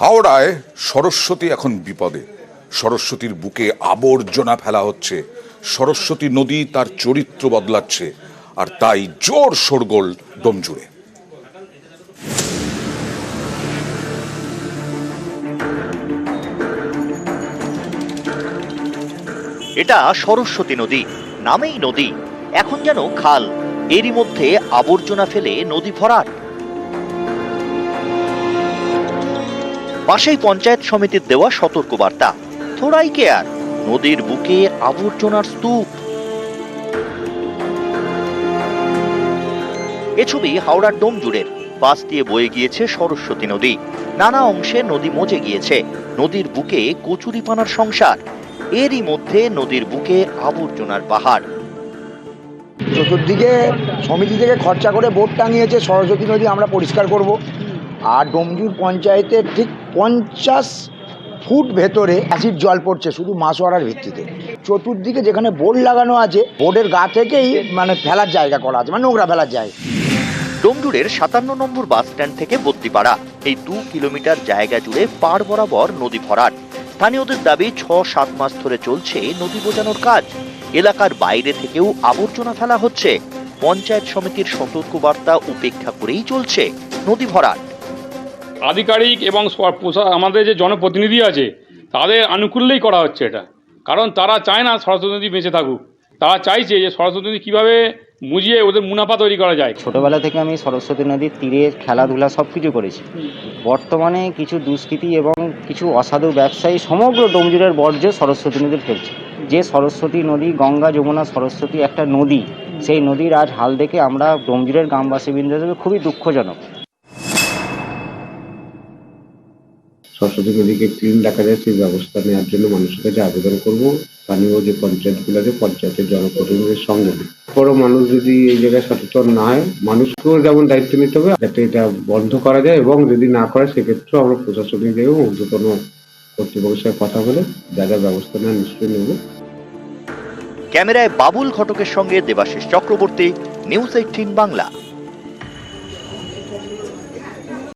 হাওড়ায় সরস্বতী এখন বিপদে। সরস্বতীর বুকে আবর্জনা ফেলা হচ্ছে। সরস্বতী নদী তার চরিত্র বদলাচ্ছে, আর তাই জোর শোরগোল ডোমজুড়ে এটা সরস্বতী নদী, নামেই নদী। এখন যেন খাল, এরই মধ্যে আবর্জনা ফেলে নদী ভরাট। পাশেই পঞ্চায়েত সমিতির দেওয়া সতর্কবার্তা। থোড়াই কেয়ার নদীর বুকে আবর্জনার স্তূপ। এ ছবি হাওড়ার ডোমজুড়ের পাশ দিয়ে বয়ে গিয়েছে সরস্বতী নদী। নানা অংশে নদী মজে গিয়েছে, নদীর বুকে কচুরিপানার সংসার। এরই মধ্যে নদীর বুকে আবর্জনার পাহাড়। চতুর্দিকে সমিতি থেকে খরচা করে বোর্ড টাঙিয়েছে সরস্বতী নদী, আমরা পরিষ্কার করব। আর ডোমজুর পঞ্চায়েতের ঠিক পঞ্চাশ ফুট ভেতরে অ্যাসিড জল পড়ছে শুধু মাসোয়ারার ভিত্তিতে। চতুর্দিকে যেখানে বোর্ড লাগানো আছে, বোর্ডের গা থেকেই মানে ফেলার জায়গা করা আছে মানে নোংরা ফেলার জায়গা। ডোমজুড়ের সাতান্ন নম্বর বাস স্ট্যান্ড থেকে বদ্যিপাড়া এই দু কিলোমিটার জায়গা জুড়ে পার বরাবর নদী ভরাট। স্থানীয়দের দাবি ছ সাত মাস ধরে চলছে নদী বোঝানোর কাজ। এলাকার বাইরে থেকেও আবর্জনা ফেলা হচ্ছে। পঞ্চায়েত সমিতির সতর্কবার্তা উপেক্ষা করেই চলছে নদী ভরাট। আধিকারিক এবং আমাদের যে জনপ্রতিনিধি আছে, তাদের আনুকূল্যেই করা হচ্ছে এটা। কারণ তারা চায় না সরস্বতী নদী বেঁচে থাকুক। তারা চাইছে যে সরস্বতী নদী কীভাবে মুজিয়ে ওদের মুনাফা তৈরি করা যায়। ছোটবেলা থেকে আমি সরস্বতী নদীর তীরে খেলাধুলা সব কিছু করেছি। বর্তমানে কিছু দুষ্কৃতি এবং কিছু অসাধু ব্যবসায়ী সমগ্র ডোমজুরের বর্জ্য সরস্বতী নদীর ফেলছে। যে সরস্বতী নদী, গঙ্গা, যমুনা, সরস্বতী একটা নদী, সেই নদীর আজ হাল দেখে আমরা ডোমজুরের গ্রামবাসীবৃন্দ হিসেবে খুবই দুঃখজনক। সরস্বতী নদীকে ক্লিন রাখা যায়, সেই ব্যবস্থা নেওয়ার জন্য মানুষের কাছে আবেদন করব। স্থানীয় যে পঞ্চায়েতগুলো আছে, পঞ্চায়েতের জনপ্রতিনিধিদের সঙ্গে। বড় মানুষ যদি এই জায়গায় সচেতন না হয়, মানুষকেও যেমন দায়িত্ব নিতে হবে, যাতে এটা বন্ধ করা যায় এবং যদি না করে, সেক্ষেত্রেও আমরা প্রশাসনিক জায়গায় ঊর্ধ্বতন কর্তৃপক্ষের সাথে কথা বলে যা যা ব্যবস্থা নেওয়া নিশ্চয়ই নেব। ক্যামেরায় বাবুল ঘটকের সঙ্গে দেবাশিস চক্রবর্তী, নিউজ এইটিন বাংলা।